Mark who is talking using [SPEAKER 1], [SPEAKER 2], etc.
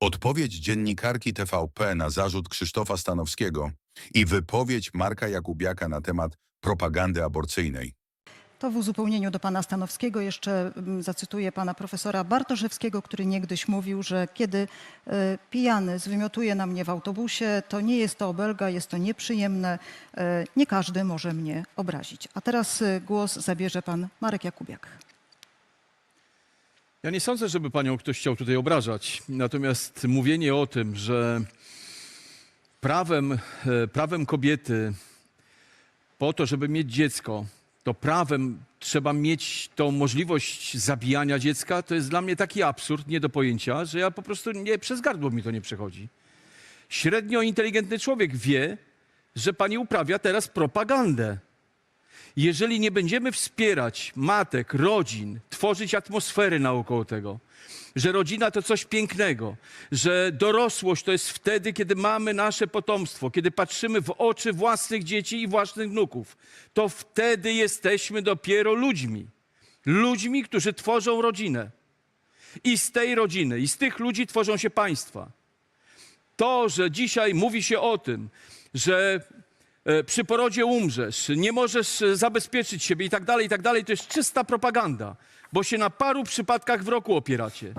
[SPEAKER 1] Odpowiedź dziennikarki TVP na zarzut Krzysztofa Stanowskiego i wypowiedź Marka Jakubiaka na temat propagandy aborcyjnej.
[SPEAKER 2] To w uzupełnieniu do pana Stanowskiego jeszcze mm, zacytuję pana profesora Bartoszewskiego, który niegdyś mówił, że kiedy e, pijany zwymiotuje na mnie w autobusie, to nie jest to obelga, jest to nieprzyjemne. E, nie każdy może mnie obrazić. A teraz e, głos zabierze pan Marek Jakubiak.
[SPEAKER 3] Ja nie sądzę, żeby panią ktoś chciał tutaj obrażać. Natomiast mówienie o tym, że prawem, e, prawem kobiety po to, żeby mieć dziecko, to prawem trzeba mieć tą możliwość zabijania dziecka, to jest dla mnie taki absurd, nie do pojęcia, że ja po prostu nie, przez gardło mi to nie przechodzi. Średnio inteligentny człowiek wie, że pani uprawia teraz propagandę. Jeżeli nie będziemy wspierać matek, rodzin, tworzyć atmosfery naokoło tego, że rodzina to coś pięknego, że dorosłość to jest wtedy, kiedy mamy nasze potomstwo, kiedy patrzymy w oczy własnych dzieci i własnych wnuków, to wtedy jesteśmy dopiero ludźmi. Ludźmi, którzy tworzą rodzinę. I z tej rodziny, i z tych ludzi tworzą się państwa. To, że dzisiaj mówi się o tym, że przy porodzie umrzesz, nie możesz e, zabezpieczyć siebie i tak dalej, i tak dalej, to jest czysta propaganda, bo się na paru przypadkach w roku opieracie.